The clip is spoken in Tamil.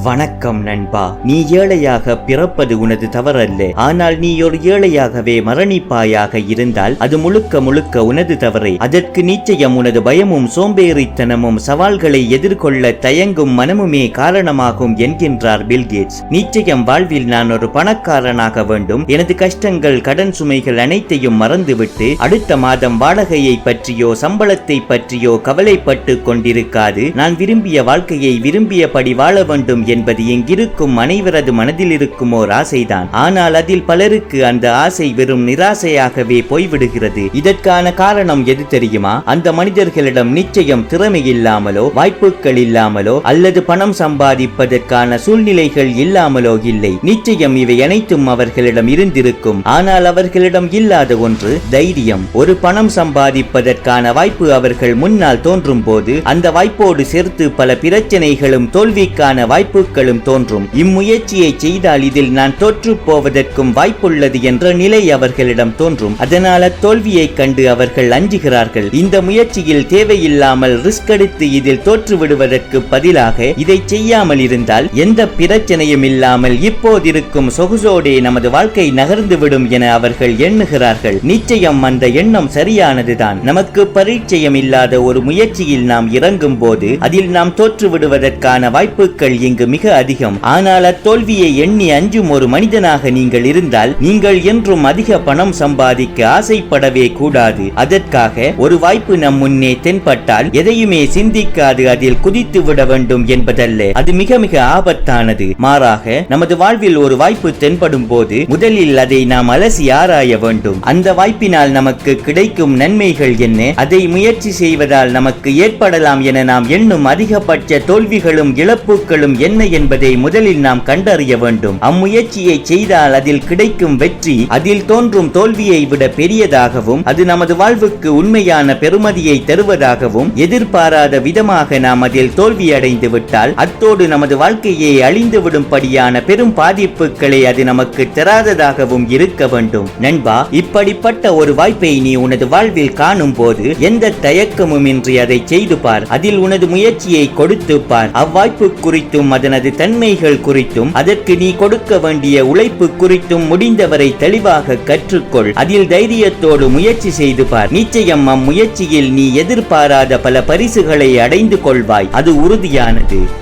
வணக்கம் நண்பா. நீ ஏழையாக பிறப்பது உனது தவறல்ல. ஆனால் நீ ஒரு ஏழையாகவே மரணிப்பாயாக இருந்தால் அது முழுக்க முழுக்க உனது தவறே. அதற்கு நிச்சயம் உனது பயமும் சோம்பேறித்தனமும் சவால்களை எதிர்கொள்ள தயங்கும் மனமுமே காரணமாகும் என்கின்றார் பில்கேட்ஸ் நிச்சயம் வாழ்வில் நான் ஒரு பணக்காரனாக வேண்டும். எனது கஷ்டங்கள் கடன் சுமைகள் அனைத்தையும் மறந்துவிட்டு அடுத்த மாதம் வாடகையை பற்றியோ சம்பளத்தை பற்றியோ கவலைப்பட்டு கொண்டிருக்காது. நான் விரும்பிய வாழ்க்கையை விரும்பியபடி வாழ வேண்டும் என்பது எங்கிருக்கும் அனைவரது மனதில் இருக்கும் ஓர் ஆசைதான் ஆனால் அதில் பலருக்கு அந்த ஆசை வெறும் நிராசையாகவே போய்விடுகிறது. இதற்கான காரணம் எது தெரியுமா? அந்த மனிதர்களிடம் நிச்சயம் திறமை இல்லாமலோ வாய்ப்புகள் இல்லாமலோ அல்லது பணம் சம்பாதிப்பதற்கான சூழ்நிலைகள் இல்லாமலோ இல்லை. நிச்சயம் இவை அனைத்தும் அவர்களிடம் இருந்திருக்கும். ஆனால் அவர்களிடம் இல்லாத ஒன்று தைரியம். ஒரு பணம் சம்பாதிப்பதற்கான வாய்ப்பு அவர்கள் முன்னால் தோன்றும் போது அந்த வாய்ப்போடு சேர்த்து பல பிரச்சனைகளும் தோல்விக்கான வாய்ப்பு வாய்ப்புகளும் தோன்றும். இம்முயற்சியை செய்தால் இதில் நான் தோற்று போவதற்கும் வாய்ப்புள்ளது என்ற நிலை அவர்களிடம் தோன்றும். அதனால தோல்வியை கண்டு அவர்கள் அஞ்சுகிறார்கள். இந்த முயற்சியில் தேவையில்லாமல் ரிஸ்க் எடுத்து இதில் தோற்று விடுவதற்கு பதிலாக இதை செய்யாமல் இருந்தால் எந்த பிரச்சனையும் இல்லாமல் இப்போதிருக்கும் சொகுசோடே நமது வாழ்க்கை நகர்ந்துவிடும் என அவர்கள் எண்ணுகிறார்கள். நிச்சயம் அந்த எண்ணம் சரியானதுதான். நமக்கு பரிச்சயம் இல்லாத ஒரு முயற்சியில் நாம் இறங்கும் போது அதில் நாம் தோற்று விடுவதற்கான வாய்ப்புகள் இங்கு மிக அதிகம். ஆனால் அத்தோல்வியை எண்ணி அஞ்சும் ஒரு மனிதனாக நீங்கள் இருந்தால் நீங்கள் என்றும் அதிக பணம் சம்பாதிக்க ஆசைப்படவே கூடாது. அதற்காக ஒரு வாய்ப்பு நம் முன்னே தென்பட்டால் எதையுமே சிந்திக்காது அதில் குதித்து விட வேண்டும் என்பதல்ல. அது மிக மிக ஆபத்தானது. மாறாக நமது வாழ்வில் ஒரு வாய்ப்பு தென்படும் போது முதலில் அதை நாம் அலசி ஆராய வேண்டும். அந்த வாய்ப்பினால் நமக்கு கிடைக்கும் நன்மைகள் என்ன? அதை முயற்சி செய்வதால் நமக்கு ஏற்படலாம் என நாம் எண்ணும் அதிகபட்ச தோல்விகளும் இழப்புகளும் என்ன என்பதை முதலில் நாம் கண்டறிய வேண்டும். அம்முயற்சியை செய்தால் அதில் கிடைக்கும் வெற்றி அதில் தோன்றும் தோல்வியை விட பெரியதாகவும் அது நமது வாழ்வுக்கு உண்மையான பெருமதியை தருவதாகவும் எதிர்பாராத விதமாக நாம் அதில் தோல்வியடைந்து விட்டால் அத்தோடு நமது வாழ்க்கையை அழிந்து விடும்படியான பெரும் பாதிப்புகளை அது நமக்கு தராததாகவும் இருக்க வேண்டும். நண்பா இப்படிப்பட்ட ஒரு வாய்ப்பை நீ உனது வாழ்வில் காணும் போது எந்த தயக்கமும் இன்றி அதை செய்து பார். அதில் உனது முயற்சியை கொடுத்து பார். அவ்வாய்ப்பு குறித்தும் அதனது தன்மைகள் குறித்தும் அதற்கு நீ கொடுக்க வேண்டிய உழைப்பு குறித்தும் முடிந்தவரை தெளிவாக கற்றுக்கொள். அதில் தைரியத்தோடு முயற்சி செய்து பார். நிச்சயம் அம்முயற்சியில் நீ எதிர்பாராத பல பரிசுகளை அடைந்து கொள்வாய். அது உறுதியானது.